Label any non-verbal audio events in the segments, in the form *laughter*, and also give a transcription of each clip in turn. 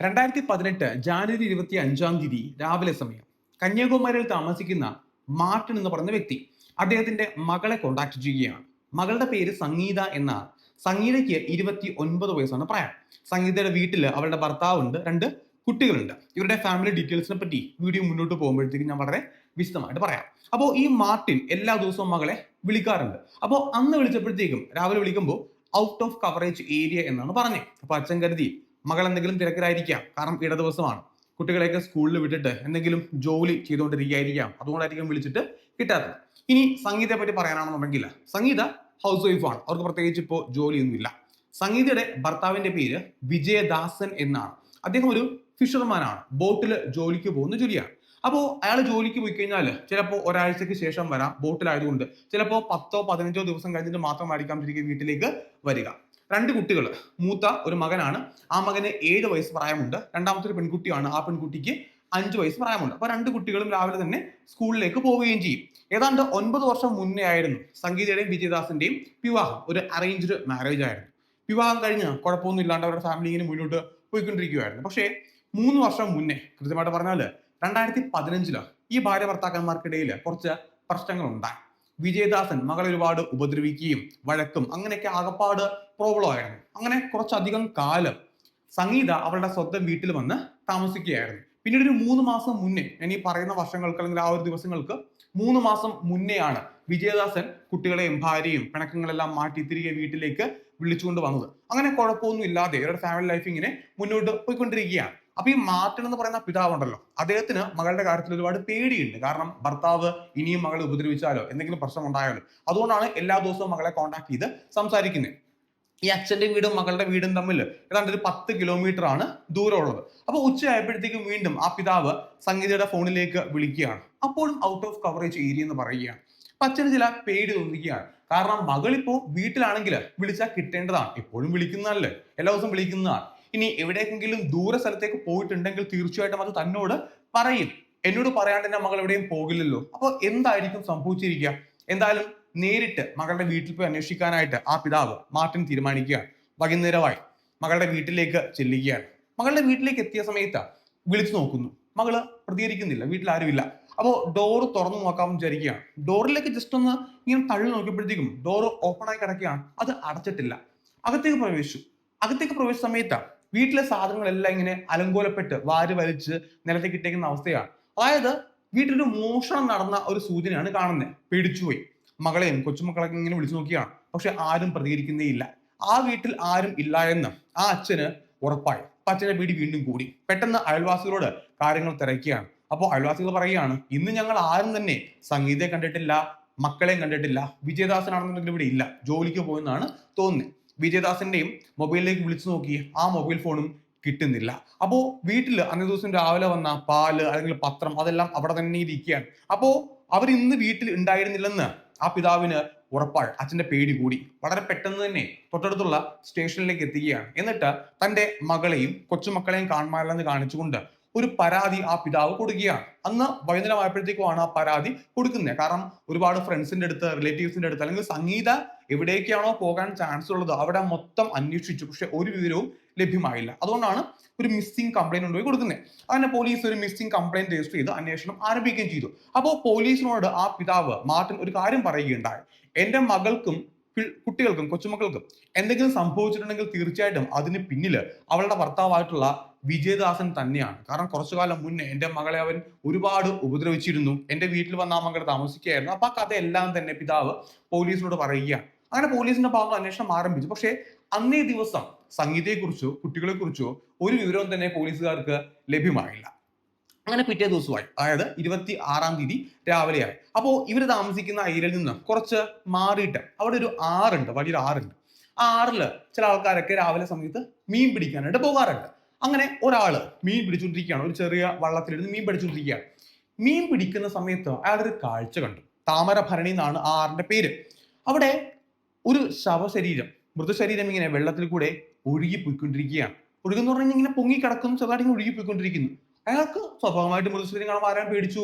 രണ്ടായിരത്തി പതിനെട്ട് ജാനുവരി ഇരുപത്തി അഞ്ചാം തീയതി രാവിലെ സമയം. കന്യാകുമാരിയിൽ താമസിക്കുന്ന മാർട്ടിൻ എന്ന് പറയുന്ന വ്യക്തി അദ്ദേഹത്തിന്റെ മകളെ കോണ്ടാക്ട് ചെയ്യുകയാണ്. മകളുടെ പേര് സംഗീത എന്ന സംഗീതയ്ക്ക് ഇരുപത്തി ഒൻപത് വയസ്സാണ് പ്രായം. സംഗീതയുടെ വീട്ടിൽ അവരുടെ ഭർത്താവുണ്ട് രണ്ട് കുട്ടികളുണ്ട്. ഇവരുടെ ഫാമിലി ഡീറ്റെയിൽസിനെ പറ്റി വീഡിയോ മുന്നോട്ട് പോകുമ്പോഴത്തേക്കും ഞാൻ വളരെ വിശദമായിട്ട് പറയാം. അപ്പോൾ ഈ മാർട്ടിൻ എല്ലാ ദിവസവും മകളെ വിളിക്കാറുണ്ട്. അപ്പോൾ അന്ന് വിളിച്ചപ്പോഴത്തേക്കും രാവിലെ വിളിക്കുമ്പോൾ ഔട്ട് ഓഫ് കവറേജ് ഏരിയ എന്നാണ് പറഞ്ഞത്. അപ്പോൾ അച്ഛൻ കരുതി മകൾ എന്തെങ്കിലും തിരക്കിലായിരിക്കാം. കാരണം ഇട ദിവസമാണ്. കുട്ടികളെയൊക്കെ സ്കൂളിൽ വിട്ടിട്ട് എന്തെങ്കിലും ജോലി ചെയ്തുകൊണ്ടിരിക്കുകയായിരിക്കാം. അതുകൊണ്ടായിരിക്കും വിളിച്ചിട്ട് കിട്ടാത്തത്. ഇനി സംഗീതയെ പറ്റി പറയാനാണെന്നുണ്ടെങ്കിൽ സംഗീത ഹൗസ് വൈഫാണ് അവർക്ക് പ്രത്യേകിച്ച് ഇപ്പോൾ ജോലിയൊന്നുമില്ല. സംഗീതയുടെ ഭർത്താവിന്റെ പേര് വിജയദാസൻ എന്നാണ്. അദ്ദേഹം ഒരു ഫിഷർമാനാണ്. ബോട്ടിൽ ജോലിക്ക് പോകുന്ന ജോലിയാണ്. അപ്പോൾ അയാൾ ജോലിക്ക് പോയി കഴിഞ്ഞാൽ ചിലപ്പോൾ ഒരാഴ്ചയ്ക്ക് ശേഷം വരാം. ബോട്ടിലായതുകൊണ്ട് ചിലപ്പോൾ പത്തോ പതിനഞ്ചോ ദിവസം കഴിഞ്ഞിട്ട് മാത്രമായിരിക്കാം ശരിക്കും വീട്ടിലേക്ക് വരിക. രണ്ട് കുട്ടികൾ മൂത്ത ഒരു മകനാണ്. ആ മകന് ഏഴ് വയസ്സ് പ്രായമുണ്ട്. രണ്ടാമത്തെ ഒരു പെൺകുട്ടിയാണ്. ആ പെൺകുട്ടിക്ക് അഞ്ച് വയസ്സ് പ്രായമുണ്ട്. അപ്പൊ രണ്ട് കുട്ടികളും രാവിലെ തന്നെ സ്കൂളിലേക്ക് പോവുകയും ചെയ്യും. ഏതാണ്ട് ഒൻപത് വർഷം മുന്നേ ആയിരുന്നു സംഗീതയുടെയും വിജയദാസിന്റെയും വിവാഹം. ഒരു അറേഞ്ച്ഡ് മാരേജ് ആയിരുന്നു. വിവാഹം കഴിഞ്ഞ് കുഴപ്പമൊന്നും ഇല്ലാണ്ട് അവരുടെ ഫാമിലി ഇങ്ങനെ മുന്നോട്ട് പോയിക്കൊണ്ടിരിക്കുകയായിരുന്നു. പക്ഷേ മൂന്ന് വർഷം മുന്നേ കൃത്യമായിട്ട് പറഞ്ഞാൽ രണ്ടായിരത്തി പതിനഞ്ചിൽ ഈ ഭാര്യ ഭർത്താക്കന്മാർക്കിടയിൽ കുറച്ച് പ്രശ്നങ്ങൾ ഉണ്ടായി വിജയദാസൻ മകളെ ഒരുപാട് ഉപദ്രവിക്കുകയും വഴക്കും അങ്ങനെയൊക്കെ ആകപ്പാട് പ്രോബ്ലം ആയിരുന്നു. അങ്ങനെ കുറച്ചധികം കാലം സംഗീത അവളുടെ സ്വന്തം വീട്ടിൽ വന്ന് താമസിക്കുകയായിരുന്നു. പിന്നീട് ഒരു മൂന്ന് മാസം മുന്നേ ഞാൻ ഈ പറയുന്ന വർഷങ്ങൾക്ക് അല്ലെങ്കിൽ ആ ഒരു ദിവസങ്ങൾക്ക് മൂന്ന് മാസം മുന്നെയാണ് വിജയദാസൻ കുട്ടികളെയും ഭാര്യയും പിണക്കങ്ങളെല്ലാം മാറ്റി തിരികെ വീട്ടിലേക്ക് വിളിച്ചുകൊണ്ട് വന്നത്. അങ്ങനെ കുഴപ്പമൊന്നും ഇല്ലാതെ ഇവരുടെ ഫാമിലി ലൈഫ് ഇങ്ങനെ മുന്നോട്ട് പോയിക്കൊണ്ടിരിക്കുകയാണ്. അപ്പൊ ഈ മാർട്ടിൻ എന്ന് പറയുന്ന പിതാവുണ്ടല്ലോ. അദ്ദേഹത്തിന് മകളുടെ കാര്യത്തിൽ ഒരുപാട് പേടിയുണ്ട്. കാരണം ഭർത്താവ് ഇനിയും മകളെ ഉപദ്രവിച്ചാലോ എന്തെങ്കിലും പ്രശ്നം ഉണ്ടായാലോ അതുകൊണ്ടാണ് എല്ലാ ദിവസവും മകളെ കോൺടാക്ട് ചെയ്ത് സംസാരിക്കുന്നത് ഈ അച്ഛന്റെ വീടും മകളുടെ വീടും തമ്മിൽ ഏതാണ്ട് ഒരു പത്ത് കിലോമീറ്റർ ആണ് ദൂരമുള്ളത്. അപ്പൊ ഉച്ചയായപ്പോഴത്തേക്കും വീണ്ടും ആ പിതാവ് സംഗീതയുടെ ഫോണിലേക്ക് വിളിക്കുകയാണ്. അപ്പോഴും ഔട്ട് ഓഫ് കവറേജ് ഏരിയ എന്ന് പറയുകയാണ്. അച്ഛന് ചില പേടി തോന്നിക്കുകയാണ്. കാരണം മകളിപ്പോ വീട്ടിലാണെങ്കിൽ വിളിച്ചാൽ കിട്ടേണ്ടതാണ്. എപ്പോഴും വിളിക്കുന്നതല്ലേ. എല്ലാ ദിവസവും വിളിക്കുന്നതാണ്. ഇനി എവിടേക്കെങ്കിലും ദൂര സ്ഥലത്തേക്ക് പോയിട്ടുണ്ടെങ്കിൽ തീർച്ചയായിട്ടും അത് തന്നോട് പറയും. എന്നോട് പറയാണ്ട് എന്റെ മകൾ എവിടെയും പോകില്ലല്ലോ. അപ്പോൾ എന്തായിരിക്കും സംഭവിച്ചിരിക്കുക? എന്തായാലും നേരിട്ട് മകളുടെ വീട്ടിൽ പോയി അന്വേഷിക്കാനായിട്ട് ആ പിതാവ് മാർട്ടിൻ തീരുമാനിക്കുക. വൈകുന്നേരമായി മകളുടെ വീട്ടിലേക്ക് ചെല്ലുകയാണ്. മകളുടെ വീട്ടിലേക്ക് എത്തിയ സമയത്ത് വിളിച്ചു നോക്കുന്നു. മകൾ പ്രതികരിക്കുന്നില്ല വീട്ടിൽ ആരുമില്ല. അപ്പോൾ ഡോറ് തുറന്നു നോക്കാൻ വിചാരിക്കുകയാണ്. ഡോറിലേക്ക് ജസ്റ്റ് ഒന്ന് ഇങ്ങനെ തള്ളി നോക്കിയപ്പോഴത്തേക്കും ഡോർ ഓപ്പൺ ആയി കിടക്കുകയാണ്. അത് അടച്ചിട്ടില്ല. അകത്തേക്ക് പ്രവേശിച്ചു. അകത്തേക്ക് പ്രവേശിച്ച സമയത്ത് വീട്ടിലെ സാധനങ്ങളെല്ലാം ഇങ്ങനെ അലങ്കോലപ്പെട്ട് വാരി വലിച്ച് നിലത്തേക്ക് ഇട്ടേക്കുന്ന അവസ്ഥയാണ്. അതായത് വീട്ടിലൊരു മോഷണം നടന്ന ഒരു സൂചനയാണ് കാണുന്നത് പേടിച്ചുപോയി മകളെയും കൊച്ചുമക്കളൊക്കെ ഇങ്ങനെ വിളിച്ചു നോക്കിയാണ്. പക്ഷെ ആരും പ്രതികരിക്കുന്നേ ഇല്ല ആ വീട്ടിൽ ആരും ഇല്ല എന്ന് ആ അച്ഛന് ഉറപ്പായി. അപ്പൊ അച്ഛന്റെ പേടി വീണ്ടും കൂടി. പെട്ടെന്ന് അയൽവാസികളോട് കാര്യങ്ങൾ തിരക്കുകയാണ് അപ്പോൾ അയൽവാസികൾ പറയുകയാണ് ഇന്ന് ഞങ്ങൾ ആരും തന്നെ സംഗീതയെ കണ്ടിട്ടില്ല മക്കളെയും കണ്ടിട്ടില്ല വിജയദാസനാണെന്നുണ്ടെങ്കിൽ ഇവിടെ ഇല്ല. ജോലിക്ക് പോയെന്നാണ് തോന്നുന്നത് വിജയദാസിന്റെയും മൊബൈലിലേക്ക് വിളിച്ചു നോക്കി. ആ മൊബൈൽ ഫോണും കിട്ടുന്നില്ല. അപ്പോ വീട്ടിൽ അന്നേ ദിവസം രാവിലെ വന്ന പാൽ അല്ലെങ്കിൽ പത്രം അതെല്ലാം അവിടെ തന്നെ ഇരിക്കുകയാണ്. അപ്പോ അവർ ഇന്ന് വീട്ടിൽ ഉണ്ടായിരുന്നില്ലെന്ന് ആ പിതാവിന് ഉറപ്പായി. അച്ഛന്റെ പേടി കൂടി. വളരെ പെട്ടെന്ന് തന്നെ തൊട്ടടുത്തുള്ള സ്റ്റേഷനിലേക്ക് എത്തുകയാണ് എന്നിട്ട് തന്റെ മകളെയും കൊച്ചുമക്കളെയും കാണുമാനില്ലെന്ന് കാണിച്ചുകൊണ്ട് ഒരു പരാതി ആ പിതാവ് കൊടുക്കുകയാണ്. അന്ന് വൈകുന്നേരമായപ്പോഴത്തേക്കുമാണ് ആ പരാതി കൊടുക്കുന്നത്. കാരണം ഒരുപാട് ഫ്രണ്ട്സിന്റെ അടുത്ത് റിലേറ്റീവ്സിന്റെ അടുത്ത് അല്ലെങ്കിൽ സംഗീത എവിടേക്കാണോ പോകാൻ ചാൻസ് ഉള്ളത് അവിടെ മൊത്തം അന്വേഷിച്ചു. പക്ഷെ ഒരു വിവരവും ലഭ്യമായില്ല. അതുകൊണ്ടാണ് ഒരു മിസ്സിംഗ് കംപ്ലൈന്റ് കൊണ്ടുപോയി കൊടുക്കുന്നത്. അങ്ങനെ പോലീസ് ഒരു മിസ്സിംഗ് കംപ്ലൈന്റ് രജിസ്റ്റർ ചെയ്ത് അന്വേഷണം ആരംഭിക്കുകയും ചെയ്തു. അപ്പോൾ പോലീസിനോട് ആ പിതാവ് മാർട്ടിൻ ഒരു കാര്യം പറയുകയുണ്ടായി. എന്റെ മകൾക്കും കുട്ടികൾക്കും കൊച്ചുമക്കൾക്കും എന്തെങ്കിലും സംഭവിച്ചിട്ടുണ്ടെങ്കിൽ തീർച്ചയായിട്ടും അതിന് പിന്നിൽ അവളുടെ ഭർത്താവായിട്ടുള്ള വിജയദാസൻ തന്നെയാണ്. കാരണം കുറച്ചു കാലം മുന്നേ എന്റെ മകളെ അവൻ ഒരുപാട് ഉപദ്രവിച്ചിരുന്നു. എന്റെ വീട്ടിൽ വന്ന ആ മകൾ താമസിക്കുകയായിരുന്നു. അപ്പൊ ആ കഥയെല്ലാം തന്നെ പിതാവ് പോലീസിനോട് പറയുകയാണ്. അങ്ങനെ പോലീസിന്റെ ഭാഗത്ത് അന്വേഷണം ആരംഭിച്ചു. പക്ഷേ അന്നേ ദിവസം സംഗീതയെക്കുറിച്ചോ കുട്ടികളെക്കുറിച്ചോ ഒരു വിവരവും തന്നെ പോലീസുകാർക്ക് ലഭ്യമായില്ല. അങ്ങനെ പിറ്റേ ദിവസമായി. അതായത് ഇരുപത്തി ആറാം തീയതി രാവിലെയായി. അപ്പോൾ ഇവർ താമസിക്കുന്ന ഏരിയയിൽ നിന്ന് കുറച്ച് മാറിയിട്ട് അവിടെ ഒരു ആറുണ്ട് വലിയൊരു ആറുണ്ട്. ആ ആറിൽ ചില ആൾക്കാരൊക്കെ രാവിലെ സമയത്ത് മീൻ പിടിക്കാനായിട്ട് പോകാറുണ്ട്. അങ്ങനെ ഒരാൾ മീൻ പിടിച്ചുകൊണ്ടിരിക്കുകയാണ് ഒരു ചെറിയ വള്ളത്തിലിരുന്ന് മീൻ പിടിച്ചുകൊണ്ടിരിക്കുകയാണ് മീൻ പിടിക്കുന്ന സമയത്ത് അയാളൊരു കാഴ്ച കണ്ടു. താമരഭരണി എന്നാണ് ആ ആറിന്റെ പേര്. അവിടെ ഒരു ശവശരീരം മൃതശരീരം ഇങ്ങനെ വെള്ളത്തിൽ കൂടെ ഒഴുകി പോയിക്കൊണ്ടിരിക്കുകയാണ് ഒഴുകുന്ന പറഞ്ഞു കഴിഞ്ഞാൽ ഇങ്ങനെ പൊങ്ങി കിടക്കുന്നു ചെറുതായിട്ട് ഒഴുകി പോയിക്കൊണ്ടിരിക്കുന്നു അയാൾക്ക് സ്വാഭാവികമായിട്ട് മൃതശരീരം കാണാൻ ആരാൻ പേടിച്ചു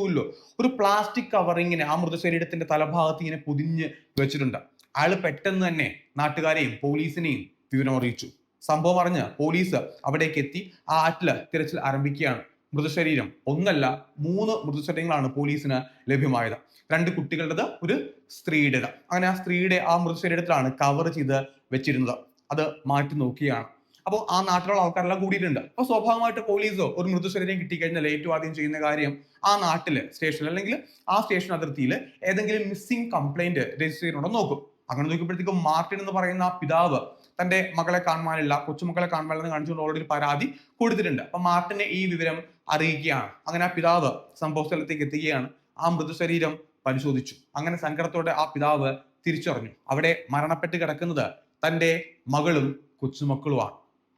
ഒരു പ്ലാസ്റ്റിക് കവർ ഇങ്ങനെ ആ മൃതശരീരത്തിന്റെ തലഭാഗത്ത് ഇങ്ങനെ പൊതിഞ്ഞ് വെച്ചിട്ടുണ്ട്. അയാൾ പെട്ടെന്ന് തന്നെ നാട്ടുകാരെയും പോലീസിനെയും വിവരം അറിയിച്ചു സംഭവം അറിഞ്ഞ് പോലീസ് അവിടേക്ക് എത്തി ആ ആറ്റിൽ തിരച്ചിൽ ആരംഭിക്കുകയാണ്. മൃതശരീരം ഒന്നല്ല മൂന്ന് മൃതശരീരങ്ങളാണ് പോലീസിന് ലഭ്യമായത്. രണ്ട് കുട്ടികളുടേത് ഒരു സ്ത്രീയുടേത്. അങ്ങനെ ആ സ്ത്രീയുടെ ആ മൃതശരീരത്തിലാണ് കവർ ചെയ്ത് വെച്ചിരുന്നത്. അത് മാറ്റി നോക്കിയാണ് അപ്പോൾ ആ നാട്ടിലുള്ള ആൾക്കാരെല്ലാം കൂടിയിട്ടുണ്ട്. അപ്പോൾ സ്വാഭാവികമായിട്ട് പോലീസോ ഒരു മൃതശരീരം കിട്ടിക്കഴിഞ്ഞാൽ ഏറ്റവും ആദ്യം ചെയ്യുന്ന കാര്യം ആ നാട്ടിൽ സ്റ്റേഷനിൽ അല്ലെങ്കിൽ ആ സ്റ്റേഷൻ അതിർത്തിയിൽ ഏതെങ്കിലും മിസ്സിംഗ് കംപ്ലൈന്റ് രജിസ്റ്റർ ചെയ്യുന്നുണ്ടോ നോക്കും. അങ്ങനെ നോക്കിയപ്പോഴത്തേക്കും മാർട്ടിൻ എന്ന് പറയുന്ന ആ പിതാവ് തന്റെ മകളെ കാണുവാനില്ല കൊച്ചുമക്കളെ കാണുവാനില്ലെന്ന് കാണിച്ചുകൊണ്ട് ഓൾറെഡി പരാതി കൊടുത്തിട്ടുണ്ട്. അപ്പൊ മാർട്ടിനെ ഈ വിവരം അറിയിക്കുകയാണ്. അങ്ങനെ ആ പിതാവ് സംഭവ സ്ഥലത്തേക്ക് എത്തുകയാണ്. ആ മൃതശരീരം പരിശോധിച്ചു. അങ്ങനെ സങ്കടത്തോടെ ആ പിതാവ് തിരിച്ചറിഞ്ഞു. അവിടെ മരണപ്പെട്ട് കിടക്കുന്നത് തന്റെ മകളും കൊച്ചുമക്കളുമാണ്.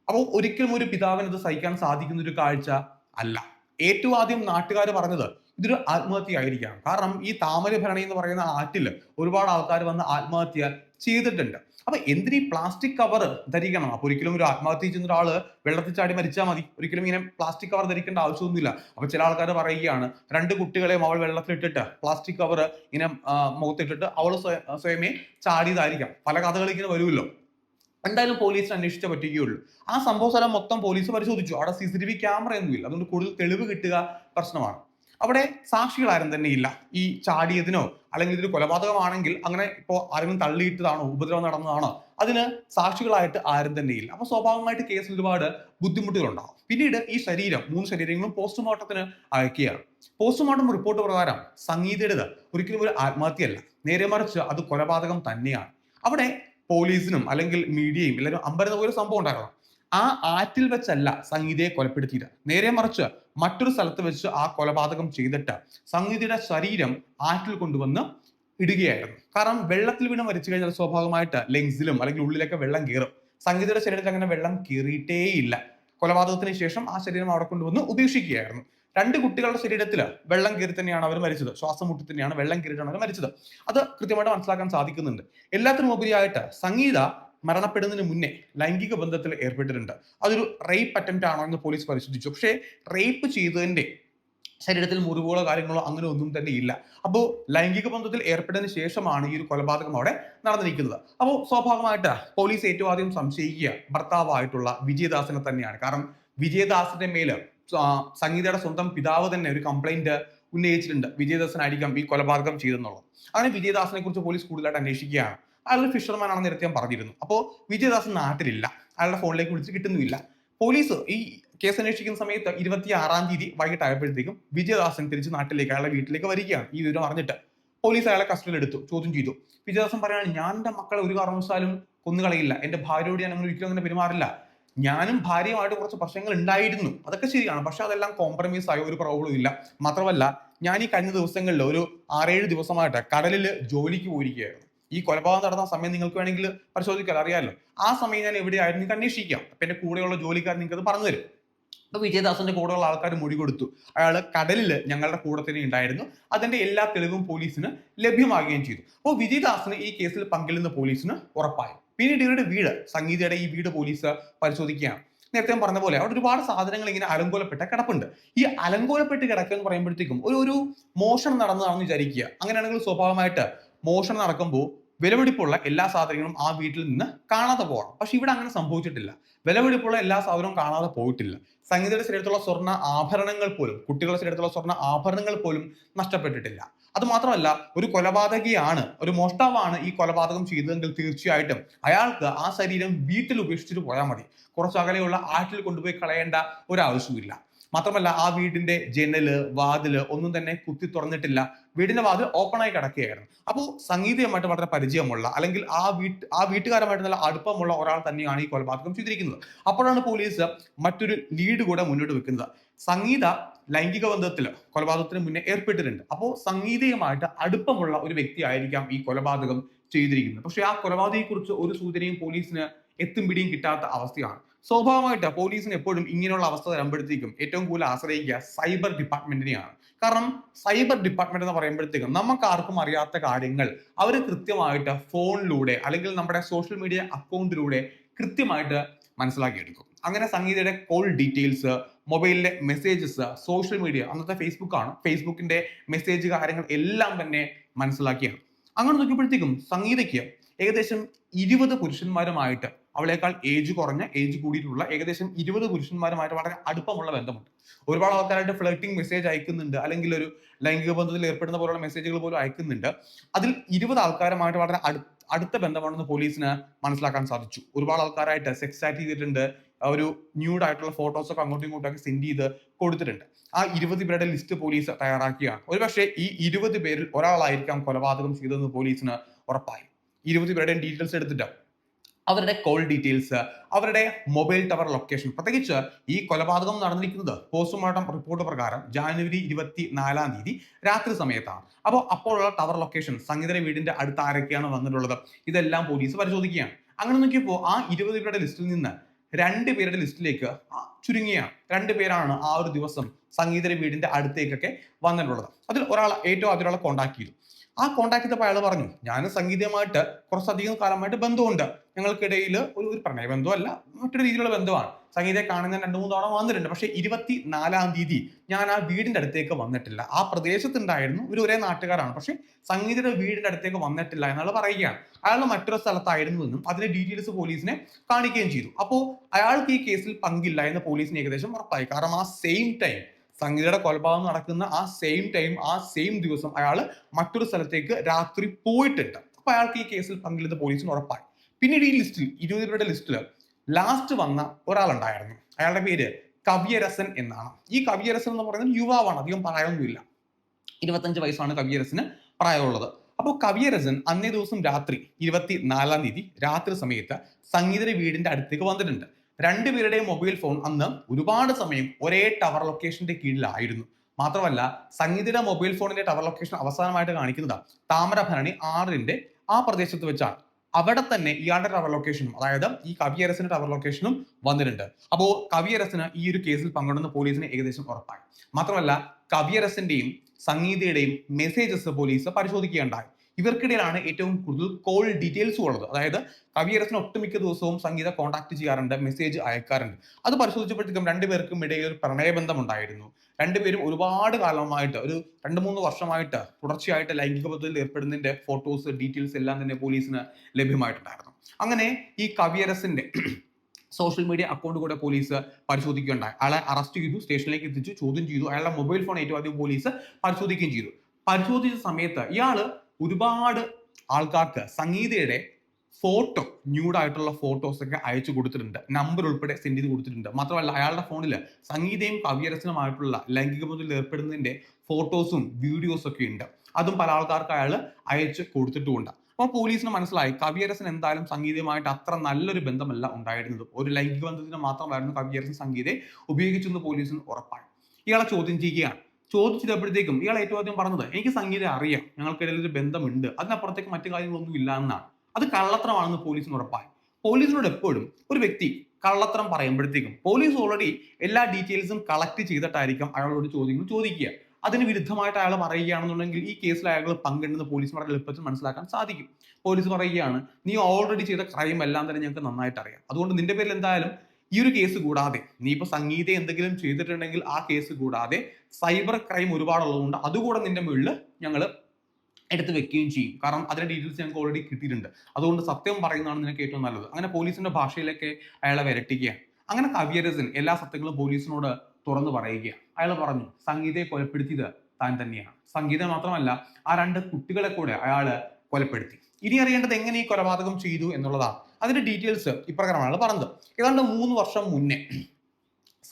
അപ്പോൾ ഒരിക്കലും ഒരു പിതാവിന് ഇത് സഹിക്കാൻ സാധിക്കുന്ന ഒരു കാഴ്ച അല്ല. ഏറ്റവും ആദ്യം നാട്ടുകാർ പറഞ്ഞത് ഇതൊരു ആത്മഹത്യ ആയിരിക്കാം കാരണം ഈ താമര ഭരണി എന്ന് പറയുന്ന ആറ്റിൽ ഒരുപാട് ആൾക്കാർ വന്ന് ആത്മഹത്യ ചെയ്തിട്ടുണ്ട്. അപ്പൊ എന്തിനീ പ്ലാസ്റ്റിക് കവർ ധരിക്കണം? അപ്പൊ ഒരിക്കലും ഒരു ആത്മഹത്യ ചെയ്യുന്ന ഒരാൾ വെള്ളത്തിൽ ചാടി മരിച്ചാൽ മതി. ഒരിക്കലും ഇങ്ങനെ പ്ലാസ്റ്റിക് കവർ ധരിക്കേണ്ട ആവശ്യമൊന്നുമില്ല. അപ്പൊ ചില ആൾക്കാർ പറയുകയാണ് രണ്ട് കുട്ടികളെയും അവൾ വെള്ളത്തിലിട്ടിട്ട് പ്ലാസ്റ്റിക് കവർ ഇങ്ങനെ മുഖത്തിട്ടിട്ട് അവൾ സ്വയമേ ചാടിയതായിരിക്കാം. പല കഥകൾ ഇങ്ങനെ വരുമല്ലോ. എന്തായാലും പോലീസിന് അന്വേഷിച്ചേ പറ്റുകയുള്ളൂ. ആ സംഭവ സ്ഥലം മൊത്തം പോലീസ് പരിശോധിച്ചു. അവിടെ C C T V camera ഒന്നുമില്ല. അതുകൊണ്ട് കൂടുതൽ തെളിവ് കിട്ടുക പ്രശ്നമാണ്. അവിടെ സാക്ഷികൾ ആരും തന്നെ ഇല്ല. ഈ ചാടിയതിനോ അല്ലെങ്കിൽ ഇതൊരു കൊലപാതകമാണെങ്കിൽ അങ്ങനെ ഇപ്പോൾ ആരെങ്കിലും തള്ളിയിട്ടതാണോ ഉപദ്രവം നടന്നതാണോ അതിന് സാക്ഷികളായിട്ട് ആരും തന്നെ ഇല്ല. അപ്പൊ സ്വാഭാവികമായിട്ട് കേസിൽ ഒരുപാട് ബുദ്ധിമുട്ടുകളുണ്ടാകും പിന്നീട് ഈ ശരീരം മൂന്ന് ശരീരങ്ങളും പോസ്റ്റ്മോർട്ടത്തിന് അയക്കുകയാണ്. പോസ്റ്റ്മോർട്ടം റിപ്പോർട്ട് പ്രകാരം സംഗീതയുടേത് ഒരിക്കലും ഒരു ആത്മഹത്യയല്ല. നേരെ മറിച്ച് അത് കൊലപാതകം തന്നെയാണ്. അവിടെ പോലീസിനും അല്ലെങ്കിൽ മീഡിയയും എല്ലാവരും അമ്പരത പോലെ സംഭവം ഉണ്ടായിരുന്നു ആ ആറ്റിൽ വെച്ചല്ല സംഗീതയെ കൊലപ്പെടുത്തിയത്. നേരെ മറിച്ച് മറ്റൊരു സ്ഥലത്ത് വെച്ച് ആ കൊലപാതകം ചെയ്തിട്ട് സംഗീതയുടെ ശരീരം ആറ്റിൽ കൊണ്ടുവന്ന് ഇടുകയായിരുന്നു. കാരണം വെള്ളത്തിൽ വീണ് മരിച്ചു കഴിഞ്ഞാൽ സ്വാഭാവികമായിട്ട് ലെങ്സിലും അല്ലെങ്കിൽ ഉള്ളിലൊക്കെ വെള്ളം കീറും സംഗീതയുടെ ശരീരത്തിൽ അങ്ങനെ വെള്ളം കീറിയിട്ടേയില്ല കൊലപാതകത്തിന് ശേഷം ആ ശരീരം അവിടെ കൊണ്ടുവന്ന് ഉപേക്ഷിക്കുകയായിരുന്നു. രണ്ട് കുട്ടികളുടെ ശരീരത്തിൽ വെള്ളം കയറി തന്നെയാണ് അവർ മരിച്ചത്. ശ്വാസം മുട്ടി തന്നെയാണ് വെള്ളം കയറിയിട്ടാണ് അവർ മരിച്ചത്. അത് കൃത്യമായിട്ട് മനസ്സിലാക്കാൻ സാധിക്കുന്നുണ്ട്. എല്ലാത്തിനും ഉപരിയായിട്ട് സംഗീത മരണപ്പെടുന്നതിന് മുന്നേ ലൈംഗിക ബന്ധത്തിൽ ഏർപ്പെട്ടിട്ടുണ്ട്. അതൊരു റേപ്പ് അറ്റംപ്റ്റ് ആണോ എന്ന് പോലീസ് പരിശോധിച്ചു. പക്ഷേ റേപ്പ് ചെയ്തതിന്റെ ശരീരത്തിൽ മുറിവുകളോ കാര്യങ്ങളോ അങ്ങനെ ഒന്നും തന്നെ ഇല്ല. അപ്പോൾ ലൈംഗിക ബന്ധത്തിൽ ഏർപ്പെട്ടതിന് ശേഷമാണ് ഈ ഒരു കൊലപാതകം അവിടെ നടന്നിരിക്കുന്നത്. അപ്പോൾ സ്വാഭാവികമായിട്ട് പോലീസ് ഏറ്റവും ആദ്യം സംശയിക്കുക ഭർത്താവായിട്ടുള്ള വിജയദാസിനെ തന്നെയാണ്. കാരണം വിജയദാസിന്റെ മേൽ സംഗീതയുടെ സ്വന്തം പിതാവ് തന്നെ ഒരു കംപ്ലൈന്റ് ഉന്നയിച്ചിട്ടുണ്ട് വിജയദാസനായിരിക്കാം ഈ കൊലപാതകം ചെയ്തെന്നുള്ളത്. അങ്ങനെ വിജയദാസിനെ കുറിച്ച് പോലീസ് കൂടുതലായിട്ട് അന്വേഷിക്കുകയാണ്. അയാൾ ഫിഷർമാൻ ആണെന്ന് നേരത്തെ ഞാൻ പറഞ്ഞിരുന്നു. അപ്പോൾ വിജയദാസ് നാട്ടിലില്ല. അയാളുടെ ഫോണിലേക്ക് വിളിച്ച് കിട്ടുന്നില്ല പോലീസ് ഈ കേസ് അന്വേഷിക്കുന്ന സമയത്ത് ഇരുപത്തി ആറാം തീയതി വൈകിട്ട് ആയപ്പോഴത്തേക്കും വിജയദാസൻ തിരിച്ച് നാട്ടിലേക്ക് അയാളുടെ വീട്ടിലേക്ക് വരികയാണ്. ഈ വിവരം അറിഞ്ഞിട്ട് പോലീസ് അയാളെ കസ്റ്റഡിയിൽ എടുത്തു ചോദ്യം ചെയ്തു. വിജയദാസൻ പറയാണ് ഞാൻ എന്റെ മക്കളെ ഒരു കാരണവശാലും കൊന്നുകളയില്ല എന്റെ ഭാര്യയോട് ഞാൻ അങ്ങനെ ഒരിക്കലും അങ്ങനെ പെരുമാറില്ല. ഞാനും ഭാര്യയുമായിട്ട് കുറച്ച് പ്രശ്നങ്ങൾ ഉണ്ടായിരുന്നു. അതൊക്കെ ശരിയാണ്. പക്ഷെ അതെല്ലാം കോംപ്രമൈസ് ആയ. ഒരു പ്രോബ്ലം ഇല്ല. മാത്രമല്ല ഞാൻ ഈ കഴിഞ്ഞ ദിവസങ്ങളിൽ ഒരു ആറേഴ് ദിവസമായിട്ട് കടലിൽ ജോലിക്ക് പോയിരിക്കുകയായിരുന്നു. ഈ കൊലപാതകം നടന്ന സമയം നിങ്ങൾക്ക് വേണമെങ്കിൽ പരിശോധിക്കാം അറിയാമല്ലോ ആ സമയം ഞാൻ എവിടെയായിരുന്നു നിങ്ങൾക്ക് അന്വേഷിക്കാം. അപ്പൊ എന്റെ കൂടെയുള്ള ജോലിക്കാർ നിങ്ങൾക്ക് അത് പറഞ്ഞു തരും. അപ്പൊ വിജയദാസന്റെ കൂടെയുള്ള ആൾക്കാർ മൊഴി കൊടുത്തു. അയാൾ കടലിൽ ഞങ്ങളുടെ കൂടെ തന്നെ ഉണ്ടായിരുന്നു. അതിന്റെ എല്ലാ തെളിവും പോലീസിന് ലഭ്യമാകുകയും ചെയ്തു. അപ്പോൾ വിജയദാസിന് ഈ കേസിൽ പങ്കില്ലെന്ന് പോലീസിന് ഉറപ്പായി. പിന്നീട് ഇവരുടെ വീട് സംഗീതയുടെ ഈ വീട് പോലീസ് പരിശോധിക്കുകയാണ്. നേരത്തെ പറഞ്ഞ പോലെ അവിടെ ഒരുപാട് സാധനങ്ങൾ ഇങ്ങനെ അലങ്കോലപ്പെട്ട കിടപ്പുണ്ട്. ഈ അലങ്കോലപ്പെട്ട് കിടക്കുക എന്ന് പറയുമ്പോഴത്തേക്കും ഒരു ഒരു മോഷണം നടന്നതാണെന്ന് വിചാരിക്കുക. അങ്ങനെയാണെങ്കിൽ സ്വാഭാവികമായിട്ട് മോഷണം നടക്കുമ്പോൾ വിലപിടിപ്പുള്ള എല്ലാ സാധനങ്ങളും ആ വീട്ടിൽ നിന്ന് കാണാതെ പോകണം പക്ഷെ ഇവിടെ അങ്ങനെ സംഭവിച്ചിട്ടില്ല. വിലപിടിപ്പുള്ള എല്ലാ സാധനവും കാണാതെ പോയിട്ടില്ല. സംഗീതയുടെ ശരീരത്തുള്ള സ്വർണ ആഭരണങ്ങൾ പോലും കുട്ടികളുടെ ശരീരത്തുള്ള സ്വർണ ആഭരണങ്ങൾ പോലും നഷ്ടപ്പെട്ടിട്ടില്ല. അത് മാത്രമല്ല ഒരു കൊലപാതകിയാണ് ഒരു മോഷ്ടാവാണ് ഈ കൊലപാതകം ചെയ്തതെങ്കിൽ തീർച്ചയായിട്ടും അയാൾക്ക് ആ ശരീരം വീട്ടിൽ ഉപേക്ഷിച്ചിട്ട് പോയാൽ മതി. കുറച്ച് അകലെയുള്ള ആറ്റിൽ കൊണ്ടുപോയി കളയേണ്ട ഒരാവശ്യമില്ല മാത്രമല്ല ആ വീടിന്റെ ജനൽ വാതിൽ ഒന്നും തന്നെ കുത്തി തുറന്നിട്ടില്ല. വീടിന്റെ വാതിൽ ഓപ്പൺ ആയി കിടക്കുകയായിരുന്നു. അപ്പോൾ സംഗീതമായിട്ട് വളരെ പരിചയമുള്ള അല്ലെങ്കിൽ ആ വീട്ട് ആ വീട്ടുകാരുമായിട്ട് നല്ല അടുപ്പമുള്ള ഒരാൾ തന്നെയാണ് ഈ കൊലപാതകം ചെയ്തിരിക്കുന്നത്. അപ്പോഴാണ് പോലീസ് മറ്റൊരു ലീഡ് കൂടെ മുന്നോട്ട് വെക്കുന്നത്. സംഗീത ലൈംഗിക ബന്ധത്തിൽ കൊലപാതകത്തിന് മുന്നേ ഏർപ്പെട്ടിട്ടുണ്ട്. അപ്പോൾ സംഗീതയുമായിട്ട് അടുപ്പമുള്ള ഒരു വ്യക്തി ആയിരിക്കാം ഈ കൊലപാതകം ചെയ്തിരിക്കുന്നത്. പക്ഷേ ആ കൊലപാതകയെക്കുറിച്ച് ഒരു സൂചനയും പോലീസിന് എത്തും പിടിയും കിട്ടാത്ത അവസ്ഥയാണ്. സ്വാഭാവികമായിട്ട് പോലീസിന് എപ്പോഴും ഇങ്ങനെയുള്ള അവസ്ഥ വരുമ്പോഴത്തേക്കും ഏറ്റവും കൂടുതൽ ആശ്രയിക്കുക സൈബർ ഡിപ്പാർട്ട്മെന്റിനെയാണ്. കാരണം സൈബർ ഡിപ്പാർട്ട്മെന്റ് എന്ന് പറയുമ്പോഴത്തേക്കും നമുക്ക് ആർക്കും അറിയാത്ത കാര്യങ്ങൾ അവർ കൃത്യമായിട്ട് ഫോണിലൂടെ അല്ലെങ്കിൽ നമ്മുടെ സോഷ്യൽ മീഡിയ അക്കൗണ്ടിലൂടെ കൃത്യമായിട്ട് മനസ്സിലാക്കിയെടുക്കും. അങ്ങനെ സംഗീതയുടെ കോൾ ഡീറ്റെയിൽസ് മൊബൈലിലെ മെസ്സേജസ് സോഷ്യൽ മീഡിയ അന്നത്തെ ഫേസ്ബുക്ക് ആണ് ഫേസ്ബുക്കിന്റെ മെസ്സേജ് കാര്യങ്ങൾ എല്ലാം തന്നെ മനസ്സിലാക്കിയാണ്. അങ്ങനെ നോക്കിയപ്പോഴത്തേക്കും സംഗീതയ്ക്ക് ഏകദേശം ഇരുപത് പുരുഷന്മാരുമായിട്ട് അവളേക്കാൾ ഏജ് കുറഞ്ഞ ഏജ് കൂടിയിട്ടുള്ള ഏകദേശം ഇരുപത് പുരുഷന്മാരുമായിട്ട് വളരെ അടുപ്പമുള്ള ബന്ധമുണ്ട്. ഒരുപാട് ആൾക്കാരായിട്ട് ഫ്ലർട്ടിംഗ് മെസ്സേജ് അയക്കുന്നുണ്ട് അല്ലെങ്കിൽ ഒരു ലൈംഗിക ബന്ധത്തിൽ ഏർപ്പെടുന്ന പോലുള്ള മെസ്സേജുകൾ പോലും അയക്കുന്നുണ്ട്. അതിൽ ഇരുപത് ആൾക്കാരുമായിട്ട് വളരെ അടുത്ത ബന്ധമാണെന്ന് പോലീസിന് മനസ്സിലാക്കാൻ സാധിച്ചു. ഒരുപാട് ആൾക്കാരായിട്ട് സെക്സ് ആക്ട് ചെയ്തിട്ടുണ്ട് ഒരു ന്യൂഡ് ആയിട്ടുള്ള ഫോട്ടോസ് ഒക്കെ അങ്ങോട്ടും ഇങ്ങോട്ടും ഒക്കെ സെൻഡ് ചെയ്ത് കൊടുത്തിട്ടുണ്ട്. ആ ഇരുപത് പേരുടെ ലിസ്റ്റ് പോലീസ് തയ്യാറാക്കിയാണ്. ഒരുപക്ഷെ ഈ ഇരുപത് പേരിൽ ഒരാളായിരിക്കാം കൊലപാതകം ചെയ്തതെന്ന് പോലീസിന് ഉറപ്പായി. ഇരുപത് പേരുടെയും ഡീറ്റെയിൽസ് എടുത്തിട്ട് അവരുടെ കോൾ ഡീറ്റെയിൽസ് അവരുടെ മൊബൈൽ ടവർ ലൊക്കേഷൻ പ്രത്യേകിച്ച് ഈ കൊലപാതകം നടന്നിരിക്കുന്നത് പോസ്റ്റ്മോർട്ടം റിപ്പോർട്ട് പ്രകാരം ജാനുവരി ഇരുപത്തി നാലാം തീയതി രാത്രി സമയത്താണ്. അപ്പോൾ അപ്പോഴുള്ള ടവർ ലൊക്കേഷൻ സംഗീതര വീടിന്റെ അടുത്ത് ആരൊക്കെയാണ് വന്നിട്ടുള്ളത്? ഇതെല്ലാം പോലീസ് പരിശോധിക്കുകയാണ്. അങ്ങനെ നോക്കിയപ്പോൾ ആ ഇരുപത് പേരുടെ ലിസ്റ്റിൽ നിന്ന് രണ്ട് പേരുടെ ലിസ്റ്റിലേക്ക് ചുരുങ്ങിയാണ്. രണ്ട് പേരാണ് ആ ഒരു ദിവസം സംഗീതര വീടിന്റെ അടുത്തേക്കൊക്കെ വന്നിട്ടുള്ളത്. അതിൽ ഒരാൾ ഏറ്റവും ഒരാളെ കോണ്ടാക്ട് ചെയ്തു. ആ കോണ്ടാക്ട് ചെയ്തപ്പോൾ അയാൾ പറഞ്ഞു ഞാൻ സംഗീതമായിട്ട് കുറച്ചധികം കാലമായിട്ട് ബന്ധമുണ്ട് ഞങ്ങൾക്കിടയിൽ ഒരു ഒരു പ്രണയ ബന്ധമല്ല മറ്റൊരു രീതിയിലുള്ള ബന്ധമാണ്. സംഗീതയെ കാണുന്ന രണ്ട് മൂന്ന് തവണ വന്നിട്ടുണ്ട്. പക്ഷേ ഇരുപത്തി നാലാം തീയതി ഞാൻ ആ വീടിന്റെ അടുത്തേക്ക് വന്നിട്ടില്ല. ആ പ്രദേശത്തുണ്ടായിരുന്നു ഇവർ ഒരേ നാട്ടുകാരാണ്. പക്ഷേ സംഗീതയുടെ വീടിന്റെ അടുത്തേക്ക് വന്നിട്ടില്ല എന്നുള്ള പറയുകയാണ്. അയാൾ മറ്റൊരു സ്ഥലത്തായിരുന്നു എന്നും അതിന്റെ ഡീറ്റെയിൽസ് പോലീസിനെ കാണിക്കുകയും ചെയ്തു. അപ്പോൾ അയാൾക്ക് ഈ കേസിൽ പങ്കില്ല എന്ന് പോലീസിന് ഏകദേശം ഉറപ്പായി. കാരണം ആ സെയിം ടൈം സംഗീതയുടെ കൊലപാതകം നടക്കുന്ന ആ സെയിം ടൈം ആ സെയിം ദിവസം അയാൾ മറ്റൊരു സ്ഥലത്തേക്ക് രാത്രി പോയിട്ടുണ്ട്. അപ്പൊ അയാൾക്ക് ഈ കേസിൽ പങ്കെടുത്ത പോലീസിന് ഉറപ്പായി. പിന്നീട് ഈ ലിസ്റ്റിൽ ഇരുപത് പേരുടെ ലിസ്റ്റിൽ ലാസ്റ്റ് വന്ന ഒരാളുണ്ടായിരുന്നു. അയാളുടെ പേര് കവിയരസൻ എന്നാണ്. ഈ കവിയരസൻ എന്ന് പറയുന്നത് യുവാവാണ് അധികം പ്രായമൊന്നുമില്ല. ഇരുപത്തഞ്ച് വയസ്സാണ് കവിയരസന് പ്രായമുള്ളത്. അപ്പോൾ കവിയരസൻ അന്നേ ദിവസം രാത്രി ഇരുപത്തി നാലാം തീയതി രാത്രി സമയത്ത് സംഗീതയുടെ വീടിന്റെ അടുത്തേക്ക് വന്നിട്ടുണ്ട്. രണ്ടുപേരുടെയും മൊബൈൽ ഫോൺ അന്ന് ഒരുപാട് സമയം ഒരേ ടവർ ലൊക്കേഷന്റെ കീഴിലായിരുന്നു. മാത്രമല്ല സംഗീതയുടെ മൊബൈൽ ഫോണിന്റെ ടവർ ലൊക്കേഷൻ അവസാനമായിട്ട് കാണിക്കുന്നത് താമരഭരണി ആറിന്റെ ആ പ്രദേശത്ത് വെച്ചാണ്. അവിടെ തന്നെ ഇയാളുടെ ടവർ ലൊക്കേഷനും അതായത് ഈ കവിയരസിന്റെ ടവർ ലൊക്കേഷനും വന്നിട്ടുണ്ട്. അപ്പോൾ കവിയരസിന് ഈ ഒരു കേസിൽ പങ്കെടുന്ന പോലീസിന് ഏകദേശം ഉറപ്പായി. മാത്രമല്ല കവിയരസിന്റെയും സംഗീതയുടെയും മെസ്സേജസ് പോലീസ് പരിശോധിക്കുകയുണ്ടായി. ഇവർക്കിടയിലാണ് ഏറ്റവും കൂടുതൽ കോൾ ഡീറ്റെയിൽസ് ഉള്ളത്. അതായത് കവിയരസിന് ഒട്ടുമിക്ക ദിവസവും സംഗീത കോൺടാക്ട് ചെയ്യാറുണ്ട് മെസ്സേജ് അയക്കാറുണ്ട്. അത് പരിശോധിച്ചപ്പോഴത്തേക്കും രണ്ടുപേർക്കും ഇടയിൽ ഒരു പ്രണയബന്ധം ഉണ്ടായിരുന്നു. രണ്ടുപേരും ഒരുപാട് കാലമായിട്ട് ഒരു രണ്ട് മൂന്ന് വർഷമായിട്ട് തുടർച്ചയായിട്ട് ലൈംഗിക ബന്ധത്തിൽ ഏർപ്പെടുന്നതിന്റെ ഫോട്ടോസ് ഡീറ്റെയിൽസ് എല്ലാം തന്നെ പോലീസിന് ലഭ്യമായിട്ടുണ്ടായിരുന്നു. അങ്ങനെ ഈ കവിയരസിന്റെ സോഷ്യൽ മീഡിയ അക്കൗണ്ട് കൂടെ പോലീസ് പരിശോധിക്കുകയുണ്ടായി. അയാളെ അറസ്റ്റ് ചെയ്തു സ്റ്റേഷനിലേക്ക് എത്തിച്ചു ചോദ്യം ചെയ്തു. അയാളുടെ മൊബൈൽ ഫോൺ ഏറ്റവും ആദ്യം പോലീസ് പരിശോധിക്കുകയും ചെയ്തു. പരിശോധിച്ച സമയത്ത് ഇയാൾ ഒരുപാട് ആൾക്കാർക്ക് സംഗീതയുടെ ഫോട്ടോ ന്യൂഡ് ആയിട്ടുള്ള ഫോട്ടോസ് ഒക്കെ അയച്ചു കൊടുത്തിട്ടുണ്ട്. നമ്പർ ഉൾപ്പെടെ സെൻഡ് ചെയ്ത് കൊടുത്തിട്ടുണ്ട്. മാത്രമല്ല അയാളുടെ ഫോണിൽ സംഗീതയും കവിയരസനുമായിട്ടുള്ള ലൈംഗിക ബന്ധത്തിൽ ഏർപ്പെടുന്നതിന്റെ ഫോട്ടോസും വീഡിയോസും ഒക്കെ ഉണ്ട്. അതും പല ആൾക്കാർക്ക് അയാൾ അയച്ചു കൊടുത്തിട്ടുമുണ്ട്. അപ്പോൾ പോലീസിന് മനസ്സിലായി കവിയരസൻ എന്തായാലും സംഗീതയുമായിട്ട് അത്ര നല്ലൊരു ബന്ധമല്ല ഉണ്ടായിരുന്നത്. ഒരു ലൈംഗിക ബന്ധത്തിന് മാത്രമായിരുന്നു കവിയരസൻ സംഗീതയെ ഉപയോഗിച്ചെന്ന് പോലീസിന് ഉറപ്പാണ്. ഇയാളെ ചോദ്യം ചെയ്യുകയാണ് ചോദിച്ചപ്പോഴത്തേക്കും ഇയാൾ ഏറ്റവും ആദ്യം പറഞ്ഞത് എനിക്ക് സംഗീതം അറിയാം ഞങ്ങൾക്കിടയിൽ ഒരു ബന്ധമുണ്ട് അതിനപ്പുറത്തേക്ക് മറ്റു കാര്യങ്ങളൊന്നും ഇല്ല എന്നാണ് അത് കള്ളത്തരമാണെന്ന് പോലീസിന് ഉറപ്പായി. പോലീസിനോട് എപ്പോഴും ഒരു വ്യക്തി കള്ളത്തരം പറയുമ്പോഴത്തേക്കും പോലീസ് ഓൾറെഡി എല്ലാ ഡീറ്റെയിൽസും കളക്ട് ചെയ്തിട്ടായിരിക്കും അയാളോട് ചോദ്യങ്ങൾ ചോദിക്കുക. അതിന് വിരുദ്ധമായിട്ട് അയാൾ പറയുകയാണെന്നുണ്ടെങ്കിൽ ഈ കേസിൽ അയാൾ പങ്കിടുന്ന പോലീസ് വളരെ എളുപ്പത്തിൽ മനസ്സിലാക്കാൻ സാധിക്കും. പോലീസ് പറയുകയാണ് നീ ഓൾറെഡി ചെയ്ത ക്രൈം എല്ലാം തന്നെ ഞങ്ങൾക്ക് നന്നായിട്ട് അറിയാം. അതുകൊണ്ട് നിന്റെ പേരിൽ എന്തായാലും ഈ ഒരു കേസ് കൂടാതെ നീ ഇപ്പൊ സംഗീതം എന്തെങ്കിലും ചെയ്തിട്ടുണ്ടെങ്കിൽ ആ കേസ് കൂടാതെ സൈബർ ക്രൈം ഒരുപാടുള്ളതുകൊണ്ട് അതുകൂടെ നിന്റെ മുകളിൽ ഞങ്ങൾ എടുത്ത് വെക്കുകയും ചെയ്യും. കാരണം അതിന്റെ ഡീറ്റെയിൽസ് ഞങ്ങൾക്ക് ഓൾറെഡി കിട്ടിയിട്ടുണ്ട്. അതുകൊണ്ട് സത്യം പറയുന്നതാണ് നിനക്ക് ഏറ്റവും നല്ലത്. അങ്ങനെ പോലീസിന്റെ ഭാഷയിലൊക്കെ അയാളെ വരട്ടിക്കുക അങ്ങനെ കവിയരസൻ എല്ലാ സത്യങ്ങളും പോലീസിനോട് തുറന്നു പറയുക അയാൾ പറഞ്ഞു സംഗീതയെ കൊലപ്പെടുത്തിയത് താൻ തന്നെയാണ്. സംഗീത മാത്രമല്ല ആ രണ്ട് കുട്ടികളെ കൂടെ അയാൾ കൊലപ്പെടുത്തി. ഇനി അറിയേണ്ടത് എങ്ങനെ ഈ കൊലപാതകം ചെയ്തു എന്നുള്ളതാണ്. അതിന്റെ ഡീറ്റെയിൽസ് ഇപ്രകാരമാണ് പറഞ്ഞത്. ഏതാണ്ട് മൂന്ന് വർഷം മുന്നേ